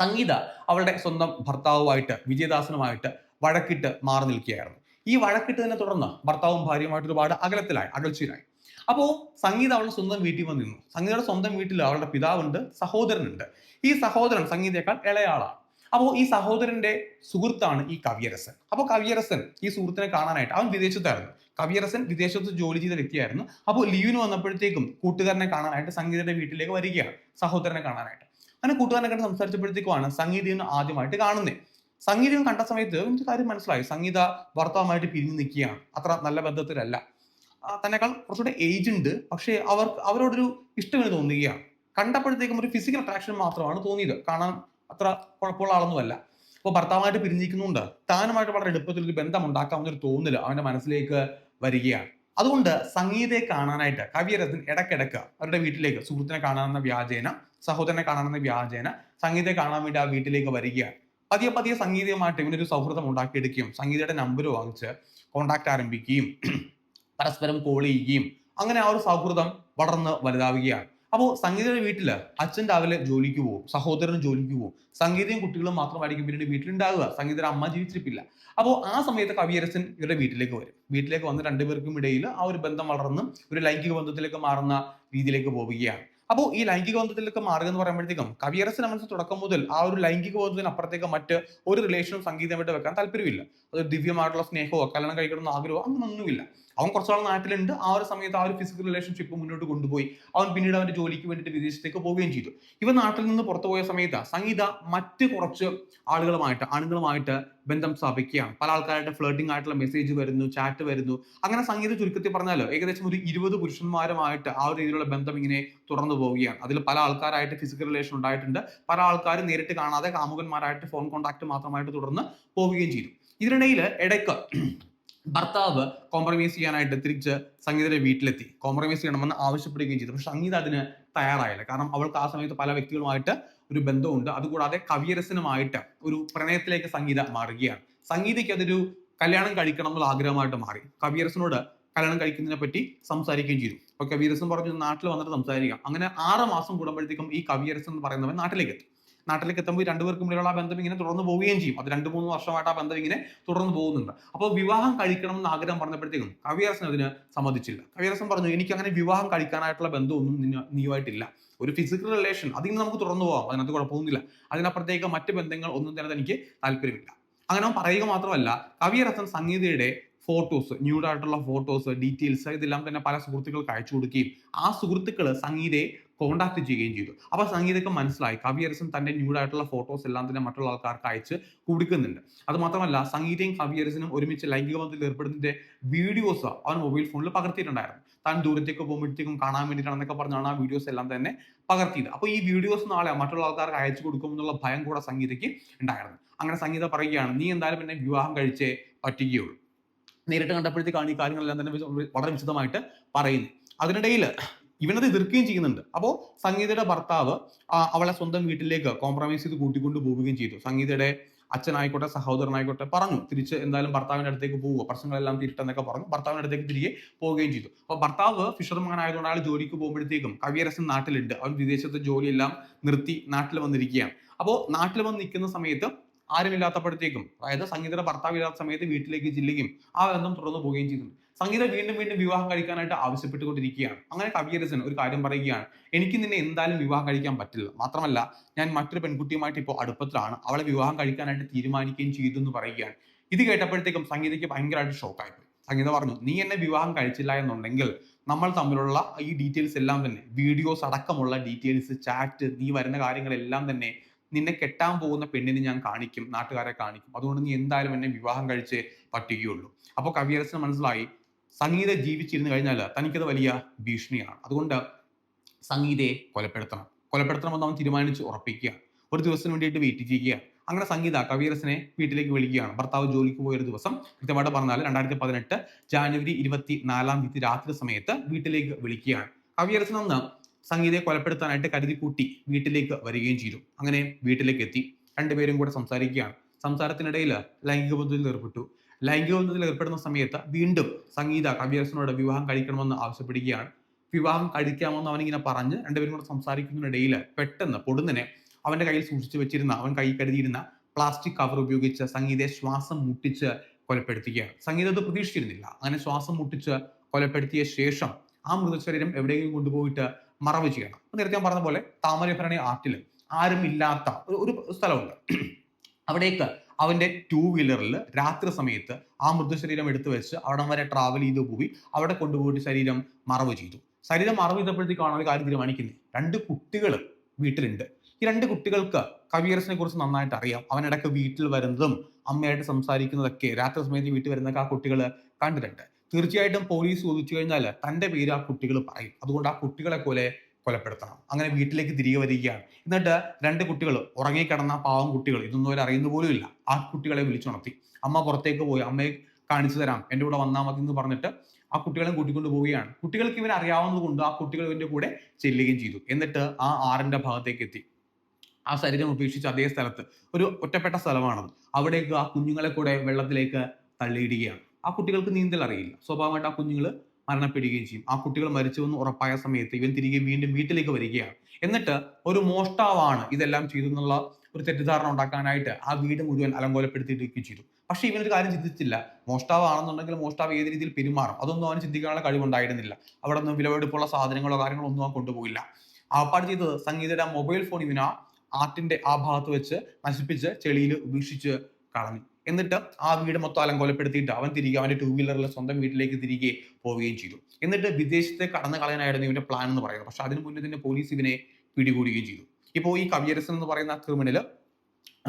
സംഗീത അവളുടെ സ്വന്തം ഭർത്താവുമായിട്ട് വിജയദാസനുമായിട്ട് വഴക്കിട്ട് മാറി നിൽക്കുകയായിരുന്നു. ഈ വഴക്കിട്ടതിനെ തുടർന്ന് ഭർത്താവും ഭാര്യയുമായിട്ട് ഒരുപാട് അകലത്തിലായി അകൽച്ചയിലായി. അപ്പോൾ സംഗീത അവളുടെ സ്വന്തം വീട്ടിൽ വന്ന് നിന്നു. സംഗീതയുടെ സ്വന്തം വീട്ടിൽ അവളുടെ പിതാവുണ്ട് സഹോദരനുണ്ട്. ഈ സഹോദരൻ സംഗീതയേക്കാൾ ഇളയാളാണ്. അപ്പോൾ ഈ സഹോദരന്റെ സുഹൃത്താണ് ഈ കവിയരസൻ. അപ്പോൾ കവിയരസൻ ഈ സുഹൃത്തിനെ കാണാനായിട്ട് അവൻ വിദേശത്തായിരുന്നു. കവിയരസൻ വിദേശത്ത് ജോലി ചെയ്ത വ്യക്തിയായിരുന്നു. അപ്പോൾ ലീവിന് വന്നപ്പോഴത്തേക്കും കൂട്ടുകാരനെ കാണാനായിട്ട് സംഗീതയുടെ വീട്ടിലേക്ക് വരികയാണ് സഹോദരനെ കാണാനായിട്ട്. അങ്ങനെ കൂട്ടുകാരനെ കണ്ട് സംസാരിച്ചപ്പോഴത്തേക്കുമാണ് സംഗീതം ആദ്യമായിട്ട് കാണുന്നത് സംഗീതം കണ്ട സമയത്ത് എനിക്ക് കാര്യം മനസ്സിലായി. സംഗീത ഭർത്താവുമായിട്ട് പിരിഞ്ഞു നിൽക്കുകയാണ്. അത്ര നല്ല ബന്ധത്തിലല്ല. തന്നെക്കാൾ കുറച്ചുകൂടെ ഏജ് ഉണ്ട്. പക്ഷേ അവർ അവരോടൊരു ഇഷ്ടമെന്ന് തോന്നുകയാണ്. കണ്ടപ്പോഴത്തേക്കും ഒരു ഫിസിക്കൽ അട്രാക്ഷൻ മാത്രമാണ് തോന്നിയത്. കാണാൻ അത്ര കുഴപ്പമുള്ള ആളൊന്നുമല്ല. അപ്പോൾ ഭർത്താവുമായിട്ട് പിരിഞ്ഞിരിക്കുന്നുണ്ട്. താനുമായിട്ട് വളരെ എളുപ്പത്തിൽ ഒരു ബന്ധം ഉണ്ടാക്കാവുന്ന ഒരു തോന്നൽ അവന്റെ മനസ്സിലേക്ക് വരികയാണ്. അതുകൊണ്ട് സംഗീതയെ കാണാനായിട്ട് കവിയരസൻ ഇടയ്ക്കിടയ്ക്ക് അവരുടെ വീട്ടിലേക്ക് സുഹൃത്തിനെ കാണാനെന്ന വ്യാജേന സഹോദരനെ കാണാനെന്ന വ്യാജേന സംഗീതയെ കാണാൻ വേണ്ടി ആ വീട്ടിലേക്ക് വരികയാണ്. പതിയെ പതിയെ സംഗീതയുമായിട്ട് ഇവനൊരു സൗഹൃദം ഉണ്ടാക്കിയെടുക്കുകയും സംഗീതയുടെ നമ്പർ വാങ്ങിച്ച് കോണ്ടാക്ട് ആരംഭിക്കുകയും *clears throat* പരസ്പരം കോൾ ചെയ്യുകയും അങ്ങനെ ആ ഒരു സൗഹൃദം വളർന്ന് വലുതാവുകയാണ്. അപ്പോൾ സംഗീതയുടെ വീട്ടിൽ അച്ഛൻ രാവിലെ ജോലിക്ക് പോകും സഹോദരൻ ജോലിക്ക് പോകും. സംഗീതയും കുട്ടികളും മാത്രമായിരിക്കും പിന്നീട് വീട്ടിലുണ്ടാകുക സംഗീതയുടെ അമ്മ ജീവിച്ചിരിപ്പില്ല. അപ്പോൾ ആ സമയത്ത് കവിയരസൻ ഇവരുടെ വീട്ടിലേക്ക് വരും. വീട്ടിലേക്ക് വന്ന് രണ്ടുപേർക്കും ഇടയിൽ ആ ഒരു ബന്ധം വളർന്ന് ഒരു ലൈംഗിക ബന്ധത്തിലേക്ക് മാറുന്ന രീതിയിലേക്ക് പോവുകയാണ്. അപ്പോൾ ഈ ലൈംഗിക ബന്ധത്തിലേക്ക് മാറുക എന്ന് പറയുമ്പോഴത്തേക്കും കവിയറസ് മനസ്സ് തുടക്കം മുതൽ ആ ഒരു ലൈംഗിക ബന്ധത്തിന് അപ്പുറത്തേക്ക് മറ്റ് ഒരു റിലേഷനും സംഗീതമായിട്ട് വെക്കാൻ താല്പര്യമില്ല. ദിവ്യമായിട്ടുള്ള സ്നേഹമോ കല്യാണം കഴിക്കണമെന്ന് ആഗ്രഹമോ അങ്ങനൊന്നുമില്ല. അവൻ കുറച്ചാൾ നാട്ടിലുണ്ട്. ആ ഒരു സമയത്ത് ആ ഒരു ഫിസിക്കൽ റിലേഷൻഷിപ്പ് മുന്നോട്ട് കൊണ്ടുപോയി. അവൻ പിന്നീട് അവന്റെ ജോലിക്ക് വേണ്ടിയിട്ട് വിദേശത്തേക്ക് പോവുകയും ചെയ്തു. ഇവ നാട്ടിൽ നിന്ന് പുറത്തു പോയ സമയത്ത് സംഗീത മറ്റ് കുറച്ച് ആളുകളുമായിട്ട് ആണുങ്ങളുമായിട്ട് ബന്ധം സ്ഥാപിക്കുകയാണ്. പല ആൾക്കാരായിട്ട് ഫ്ലേട്ടിംഗ് ആയിട്ടുള്ള മെസ്സേജ് വരുന്നു ചാറ്റ് വരുന്നു. അങ്ങനെ സംഗീത ചുരുക്കത്തിൽ പറഞ്ഞാലോ ഏകദേശം ഒരു ഇരുപത് പുരുഷന്മാരുമായിട്ട് ആ ഒരു രീതിയിലുള്ള ബന്ധം ഇങ്ങനെ തുടർന്നു പോവുകയാണ്. അതിൽ പല ആൾക്കാരായിട്ട് ഫിസിക്കൽ റിലേഷൻ ഉണ്ടായിട്ടുണ്ട്. പല ആൾക്കാരും നേരിട്ട് കാണാതെ കാമുകന്മാരായിട്ട് ഫോൺ കോൺടാക്ട് മാത്രമായിട്ട് തുടർന്ന് പോവുകയും ചെയ്തു. ഇതിനിടയിൽ ഇടയ്ക്ക് ഭർത്താവ് കോംപ്രമൈസ് ചെയ്യാനായിട്ട് തിരിച്ച് സംഗീതയുടെ വീട്ടിലെത്തി. കോംപ്രമൈസ് ചെയ്യണമെന്ന് ആവശ്യപ്പെടുകയും ചെയ്തു. പക്ഷെ സംഗീത അതിന് തയ്യാറായില്ല. കാരണം അവൾക്ക് ആ സമയത്ത് പല വ്യക്തികളുമായിട്ട് ഒരു ബന്ധമുണ്ട്. അതുകൂടാതെ കവിയരസനുമായിട്ട് ഒരു പ്രണയത്തിലേക്ക് സംഗീത മാറുകയാണ്. സംഗീതയ്ക്ക് അതൊരു കല്യാണം കഴിക്കണം എന്നുള്ള ആഗ്രഹമായിട്ട് മാറി. കവിയരസനോട് കല്യാണം കഴിക്കുന്നതിനെ പറ്റി സംസാരിക്കുകയും ചെയ്തു. അപ്പൊ കവിയരസൻ പറഞ്ഞു നാട്ടിൽ വന്നിട്ട് സംസാരിക്കാം. അങ്ങനെ ആറ് മാസം കൂടുമ്പോഴത്തേക്കും ഈ കവിയരസൻ എന്ന് പറയുന്നവൻ നാട്ടിലേക്ക് എത്തി. നാട്ടിലേക്ക് എത്തുമ്പോൾ രണ്ടുപേർക്കും ഇടയിലുള്ള ആ ബന്ധം ഇങ്ങനെ തുടർന്ന് പോവുകയും ചെയ്യും. അത് രണ്ട് മൂന്ന് വർഷമായിട്ട് ആ ബന്ധം ഇങ്ങനെ തുടർന്ന് പോകുന്നുണ്ട്. അപ്പോൾ വിവാഹം കഴിക്കണം എന്ന് ആഗ്രഹം പറഞ്ഞപ്പോഴത്തേക്കും കവിയരസൻ അതിന് സമ്മതിച്ചില്ല. കവിയരസൻ പറഞ്ഞു എനിക്ക് അങ്ങനെ വിവാഹം കഴിക്കാനായിട്ടുള്ള ബന്ധമൊന്നും നീയുമായിട്ടില്ല. ഒരു ഫിസിക്കൽ റിലേഷൻ അതിന് നമുക്ക് തുറന്നു പോകാം. അതിനകത്ത് കുഴപ്പമൊന്നുമില്ല. അതിനപ്പുറത്തേക്ക് മറ്റ് ബന്ധങ്ങൾ ഒന്നും തന്നെ എനിക്ക് താല്പര്യമില്ല. അങ്ങനെ പറയുക മാത്രമല്ല കവിയരസൻ സംഗീതയുടെ ഫോട്ടോസ് ന്യൂഡ് ആയിട്ടുള്ള ഫോട്ടോസ് ഡീറ്റെയിൽസ് ഇതെല്ലാം തന്നെ പല സുഹൃത്തുക്കൾക്ക് അയച്ചു കൊടുക്കുകയും ആ സുഹൃത്തുക്കൾ സംഗീതയെ കോണ്ടാക്ട് ചെയ്യുകയും ചെയ്തു. അപ്പൊ സംഗീതക്ക് മനസ്സിലായി. കവിയരസൻ തന്റെ ന്യൂഡായിട്ടുള്ള ഫോട്ടോസ് എല്ലാം തന്നെ മറ്റുള്ള ആൾക്കാർക്ക് അയച്ച് കൊടുക്കുന്നുണ്ട്. അത് മാത്രമല്ല സംഗീതയും കവിയരസനും ഒരുമിച്ച് ലൈംഗിക ബന്ധത്തിൽ ഏർപ്പെടുന്നതിന്റെ വീഡിയോസ് അവൻ മൊബൈൽ ഫോണിൽ പകർത്തിയിട്ടുണ്ടായിരുന്നു. താൻ ദൂരത്തേക്ക് പോകുമ്പോഴത്തേക്കും കാണാൻ വേണ്ടിയിട്ടാണെന്നൊക്കെ പറഞ്ഞാണ് ആ വീഡിയോസ് എല്ലാം തന്നെ പകർത്തിയത്. അപ്പോൾ ഈ വീഡിയോസ് നാളെ മറ്റുള്ള ആൾക്കാർക്ക് അയച്ചു കൊടുക്കും എന്നുള്ള ഭയം കൂടെ സംഗീതയ്ക്ക് ഉണ്ടായിരുന്നു. അങ്ങനെ സംഗീത പറയുകയാണ് നീ എന്തായാലും എന്നെ വിവാഹം കഴിച്ചേ പറ്റുകയുള്ളൂ. നേരിട്ട് കണ്ടപ്പോഴത്തേക്കാണ് ഈ കാര്യങ്ങളെല്ലാം തന്നെ വളരെ വിശദമായിട്ട് പറയുന്നത്. അതിനിടയിൽ ഇവനത് എതിർക്കുകയും ചെയ്യുന്നുണ്ട്. അപ്പോൾ സംഗീതയുടെ ഭർത്താവ് അവളെ സ്വന്തം വീട്ടിലേക്ക് കോംപ്രമൈസ് ചെയ്ത് കൂട്ടിക്കൊണ്ട് പോവുകയും ചെയ്തു. സംഗീതയുടെ അച്ഛനായിക്കോട്ടെ സഹോദരനായിക്കോട്ടെ പറഞ്ഞു. തിരിച്ച് എന്തായാലും ഭർത്താവിന്റെ അടുത്തേക്ക് പോവുക. പ്രശ്നങ്ങളെല്ലാം തീരട്ടെന്നൊക്കെ പറഞ്ഞു. ഭർത്താവിന്റെ അടുത്തേക്ക് തിരികെ പോവുകയും ചെയ്തു. അപ്പോൾ ഭർത്താവ് ഫിഷർമാൻ ആയതുകൊണ്ട് അയാൾ ജോലിക്ക് പോകുമ്പോഴത്തേക്കും കവിയരസൻ നാട്ടിലുണ്ട്. അവൻ വിദേശത്തെ ജോലിയെല്ലാം നിർത്തി നാട്ടിൽ വന്നിരിക്കുകയാണ്. അപ്പോൾ നാട്ടിൽ വന്ന് നിൽക്കുന്ന സമയത്ത് ആരുമില്ലാത്തപ്പോഴത്തേക്കും അതായത് സംഗീതയുടെ ഭർത്താവ് ഇല്ലാത്ത സമയത്ത് വീട്ടിലേക്ക് ചെല്ലുകയും ആ ബന്ധം തുടർന്ന് പോവുകയും ചെയ്തിട്ടുണ്ട്. സംഗീത വീണ്ടും വീണ്ടും വിവാഹം കഴിക്കാനായിട്ട് ആവശ്യപ്പെട്ടുകൊണ്ടിരിക്കുകയാണ്. അങ്ങനെ കവിയരസൻ ഒരു കാര്യം പറയുകയാണ് എനിക്ക് നിന്നെ എന്തായാലും വിവാഹം കഴിക്കാൻ പറ്റില്ല. മാത്രമല്ല ഞാൻ മറ്റൊരു പെൺകുട്ടിയുമായിട്ട് ഇപ്പോൾ അടുപ്പത്തിലാണ്. അവളെ വിവാഹം കഴിക്കാനായിട്ട് തീരുമാനിക്കുകയും ചെയ്തു എന്ന് പറയുകയാണ്. ഇത് കേട്ടപ്പോഴത്തേക്കും സംഗീതയ്ക്ക് ഭയങ്കരമായിട്ട് ഷോക്കായിപ്പോയി. സംഗീത പറഞ്ഞു നീ എന്നെ വിവാഹം കഴിച്ചില്ല എന്നുണ്ടെങ്കിൽ നമ്മൾ തമ്മിലുള്ള ഈ ഡീറ്റെയിൽസ് എല്ലാം തന്നെ വീഡിയോസ് അടക്കമുള്ള ഡീറ്റെയിൽസ് ചാറ്റ് നീ വരുന്ന കാര്യങ്ങളെല്ലാം തന്നെ നിന്നെ കെട്ടാൻ പോകുന്ന പെണ്ണിനെ ഞാൻ കാണിക്കും നാട്ടുകാരെ കാണിക്കും. അതുകൊണ്ട് നീ എന്തായാലും എന്നെ വിവാഹം കഴിച്ച് പറ്റുകയുള്ളൂ. അപ്പോൾ കവിയരസിന് മനസ്സിലായി സംഗീത ജീവിച്ചിരുന്നു കഴിഞ്ഞാൽ തനിക്കത് വലിയ ഭീഷണിയാണ്. അതുകൊണ്ട് സംഗീതയെ കൊലപ്പെടുത്തണം. കൊലപ്പെടുത്തണമെന്ന് അവൻ തീരുമാനിച്ച് ഉറപ്പിക്കുക. ഒരു ദിവസത്തിന് വേണ്ടിയിട്ട് വെയിറ്റ് ചെയ്യുക. അങ്ങനെ സംഗീത കവിയരസിനെ വീട്ടിലേക്ക് വിളിക്കുകയാണ്. ഭർത്താവ് ജോലിക്ക് പോയ ഒരു ദിവസം കൃത്യമായിട്ട് പറഞ്ഞാൽ രണ്ടായിരത്തി പതിനെട്ട് ജാനുവരി ഇരുപത്തി നാലാം തീയതി രാത്രി സമയത്ത് വീട്ടിലേക്ക് വിളിക്കുകയാണ്. കവിയരസൻ അന്ന് സംഗീതയെ കൊലപ്പെടുത്താനായിട്ട് കരുതി കൂട്ടി വീട്ടിലേക്ക് വരികയും ചെയ്തു. അങ്ങനെ വീട്ടിലേക്ക് എത്തി. രണ്ടുപേരും കൂടെ സംസാരിക്കുകയാണ്. സംസാരത്തിനിടയിൽ ലൈംഗിക ബന്ധത്തിൽ ഏർപ്പെട്ടു. ലൈംഗിക ബന്ധത്തിൽ ഏർപ്പെടുന്ന സമയത്ത് വീണ്ടും സംഗീത കവിയരസനോട് വിവാഹം കഴിക്കണമെന്ന് ആവശ്യപ്പെടുകയാണ്. വിവാഹം കഴിക്കാമെന്ന് അവനിങ്ങനെ പറഞ്ഞ് രണ്ടുപേരും കൂടെ സംസാരിക്കുന്നതിനിടയിൽ പെട്ടെന്ന് പൊടുന്നനെ അവന്റെ കയ്യിൽ സൂക്ഷിച്ചു വെച്ചിരുന്ന അവൻ കൈ കരുതിയിരുന്ന പ്ലാസ്റ്റിക് കവർ ഉപയോഗിച്ച് സംഗീതയെ ശ്വാസം മുട്ടിച്ച് കൊലപ്പെടുത്തുകയാണ്. സംഗീത അത് പ്രതീക്ഷിച്ചിരുന്നില്ല. അങ്ങനെ ശ്വാസം മുട്ടിച്ച് കൊലപ്പെടുത്തിയ ശേഷം ആ മൃതശരീരം എവിടെയെങ്കിലും കൊണ്ടുപോയിട്ട് മറവ് ചെയ്യണം. നേരത്തെ ഞാൻ പറഞ്ഞ പോലെ താമരഭരണി ആർട്ടിൽ ആരും ഇല്ലാത്ത ഒരു- ഒരു സ്ഥലമുണ്ട്. അവിടേക്ക് അവന്റെ ടൂ വീലറിൽ രാത്രി സമയത്ത് ആ മൃതശരീരം എടുത്തു വെച്ച് അവിടം വരെ ട്രാവൽ ചെയ്ത് പോയി അവിടെ കൊണ്ടുപോയിട്ട് ശരീരം മറവ് ചെയ്തു. ശരീരം മറവ് ചെയ്തപ്പോഴത്തേക്കാണ് അവർ കാര്യം തീരുമാനിക്കുന്നത്? രണ്ട് കുട്ടികൾ വീട്ടിലുണ്ട്. ഈ രണ്ട് കുട്ടികൾക്ക് കവിയറസിനെ കുറിച്ച് നന്നായിട്ട് അറിയാം. അവനിടയ്ക്ക് വീട്ടിൽ വരുന്നതും അമ്മയായിട്ട് സംസാരിക്കുന്നതൊക്കെ രാത്രി സമയത്ത് വീട്ടിൽ വരുന്നതൊക്കെ ആ കുട്ടികൾ കണ്ടിട്ടുണ്ട്. തീർച്ചയായിട്ടും പോലീസ് ചോദിച്ചു കഴിഞ്ഞാൽ തന്റെ പേര് ആ കുട്ടികൾ പറയും. അതുകൊണ്ട് ആ കുട്ടികളെ പോലെ കൊലപ്പെടുത്തണം. അങ്ങനെ വീട്ടിലേക്ക് തിരികെ വരികയാണ്. എന്നിട്ട് രണ്ട് കുട്ടികൾ ഉറങ്ങിക്കിടന്ന പാവം കുട്ടികൾ ഇതൊന്നും അവർ അറിയുന്ന പോലും ഇല്ല. ആ കുട്ടികളെ വിളിച്ചുണർത്തി. അമ്മ പുറത്തേക്ക് പോയി അമ്മയെ കാണിച്ചു തരാം എന്റെ കൂടെ വന്നാൽ മതി എന്ന് പറഞ്ഞിട്ട് ആ കുട്ടികളെ കൂട്ടിക്കൊണ്ട് പോവുകയാണ്. കുട്ടികൾക്ക് ഇവൻ അറിയാവുന്നത് കൊണ്ട് ആ കുട്ടികൾ ഇവന്റെ കൂടെ ചെല്ലുകയും ചെയ്തു. എന്നിട്ട് ആ ആറിന്റെ ഭാഗത്തേക്ക് എത്തി. ആ ശരീരം ഉപേക്ഷിച്ച് അതേ സ്ഥലത്ത് ഒരു ഒറ്റപ്പെട്ട സ്ഥലമാണത്. അവിടേക്ക് ആ കുഞ്ഞുങ്ങളെ കൂടെ വെള്ളത്തിലേക്ക് തള്ളിയിടുകയാണ്. ആ കുട്ടികൾക്ക് നീന്തൽ അറിയില്ല. സ്വാഭാവികമായിട്ട് ആ കുഞ്ഞുങ്ങൾ മരണപ്പെടുകയും ചെയ്യും. ആ കുട്ടികൾ മരിച്ചുവെന്ന് ഉറപ്പായ സമയത്ത് ഇവൻ തിരികെ വീണ്ടും വീട്ടിലേക്ക് വരികയാണ്. എന്നിട്ട് ഒരു മോഷ്ടാവാണ് ഇതെല്ലാം ചെയ്തു എന്നുള്ള ഒരു തെറ്റിദ്ധാരണ ഉണ്ടാക്കാനായിട്ട് ആ വീട് മുഴുവൻ അലങ്കോലപ്പെടുത്തിയിരിക്കുകയും ചെയ്തു. പക്ഷേ ഇവനൊരു കാര്യം ചിന്തിച്ചില്ല. മോഷ്ടാവാണെന്നുണ്ടെങ്കിൽ മോഷ്ടാവ് ഏത് രീതിയിൽ പെരുമാറും. അതൊന്നും അവന് ചിന്തിക്കാനുള്ള കഴിവുണ്ടായിരുന്നില്ല. അവിടെ നിന്ന് വിലവെടുപ്പുള്ള സാധനങ്ങളോ കാര്യങ്ങളോ ഒന്നും അവൻ കൊണ്ടുപോയില്ല. ആപ്പാട് ചെയ്തത് സംഗീതയുടെ മൊബൈൽ ഫോൺ ഇവന ആർട്ടിന്റെ ആ ഭാഗത്ത് വെച്ച് നശിപ്പിച്ച് ചെളിയിൽ ഉപേക്ഷിച്ച് കളഞ്ഞു. എന്നിട്ട് ആ വീട് മൊത്തം അലങ്കോലപ്പെടുത്തിയിട്ട് അവൻ തിരികെ അവന്റെ ടൂ വീലറിൽ സ്വന്തം വീട്ടിലേക്ക് തിരികെ പോവുകയും ചെയ്തു. എന്നിട്ട് വിദേശത്തെ കടന്നു കളയാനായിരുന്നു ഇവന്റെ പ്ലാൻ എന്ന് പറയുന്നത്. പക്ഷെ അതിനു മുന്നേ തന്നെ പോലീസ് ഇവനെ പിടികൂടുകയും ചെയ്തു. ഇപ്പോൾ ഈ കവിയരസൻ എന്ന് പറയുന്ന ക്രിമിനൽ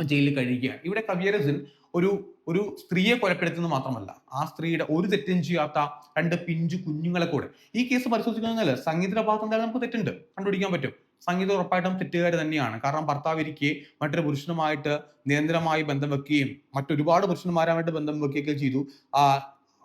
ജയിലിൽ കഴിയുകയാണ്. ഇവിടെ കവിയരസൻ ഒരു ഒരു സ്ത്രീയെ കൊലപ്പെടുത്തുന്നത് മാത്രമല്ല. ആ സ്ത്രീയുടെ ഒരു തെറ്റും ചെയ്യാത്ത രണ്ട് പിഞ്ചു കുഞ്ഞുങ്ങളെ കൂടെ. ഈ കേസ് പരിശോധിക്കുന്നതിനാൽ സംഗീതയുടെ ഭാഗത്ത് എന്തായാലും നമുക്ക് തെറ്റുണ്ട്. കണ്ടുപിടിക്കാൻ പറ്റും. സംഗീതം ഉറപ്പായിട്ടും തെറ്റുകാർ തന്നെയാണ്. കാരണം ഭർത്താവ് ഇരിക്കെ മറ്റൊരു പുരുഷനുമായിട്ട് നിരന്തരമായി ബന്ധം വെക്കുകയും മറ്റൊരുപാട് പുരുഷന്മാരുമായിട്ട് ബന്ധം വെക്കുകയൊക്കെ ചെയ്തു. ആ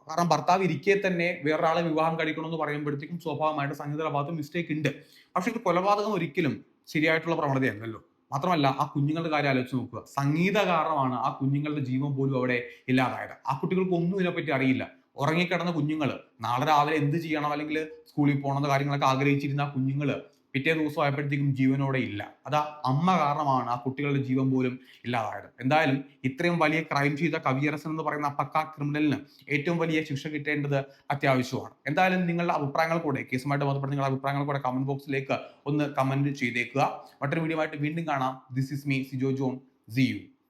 കാരണം ഭർത്താവ് ഇരിക്കെ തന്നെ വേറൊരാളെ വിവാഹം കഴിക്കണമെന്ന് പറയുമ്പോഴത്തേക്കും സ്വാഭാവികമായിട്ട് സംഗീതയുടെ ഭാഗത്ത് മിസ്റ്റേക്ക് ഉണ്ട്. പക്ഷെ ഇത് കൊലപാതകം ഒരിക്കലും ശരിയായിട്ടുള്ള പ്രവണതയല്ലല്ലോ. മാത്രമല്ല ആ കുഞ്ഞുങ്ങളുടെ കാര്യം ആലോചിച്ച് നോക്കുക. സംഗീത കാരണമാണ് ആ കുഞ്ഞുങ്ങളുടെ ജീവൻ പോലും അവിടെ ഇല്ലാതായത്. ആ കുട്ടികൾക്ക് ഒന്നും ഇതിനെപ്പറ്റി അറിയില്ല. ഉറങ്ങിക്കിടന്ന കുഞ്ഞുങ്ങൾ നാളെ രാവിലെ എന്ത് ചെയ്യണം? അല്ലെങ്കിൽ സ്കൂളിൽ പോകണമെന്ന കാര്യങ്ങളൊക്കെ ആഗ്രഹിച്ചിരുന്ന ആ കുഞ്ഞുങ്ങൾ പിറ്റേ ദിവസം ആയപ്പോഴത്തേക്കും ജീവനോടെ ഇല്ല. അത് അമ്മ കാരണമാണ് ആ കുട്ടികളുടെ ജീവൻ പോലും ഇല്ലാതായത്. എന്തായാലും ഇത്രയും വലിയ ക്രൈം ചെയ്ത കവിയരസൻ എന്ന് പറയുന്ന പക്ക ക്രിമിനലിന് ഏറ്റവും വലിയ ശിക്ഷ കിട്ടേണ്ടത് അത്യാവശ്യമാണ്. എന്തായാലും നിങ്ങളുടെ അഭിപ്രായങ്ങൾ കൂടെ കേസുമായിട്ട് ബന്ധപ്പെട്ട് നിങ്ങളുടെ അഭിപ്രായങ്ങൾ കൂടെ കമന്റ് ബോക്സിലേക്ക് ഒന്ന് കമന്റ് ചെയ്തേക്കുക. മറ്റൊരു വീഡിയോ ആയിട്ട് വീണ്ടും കാണാം. This is me Sijo John see you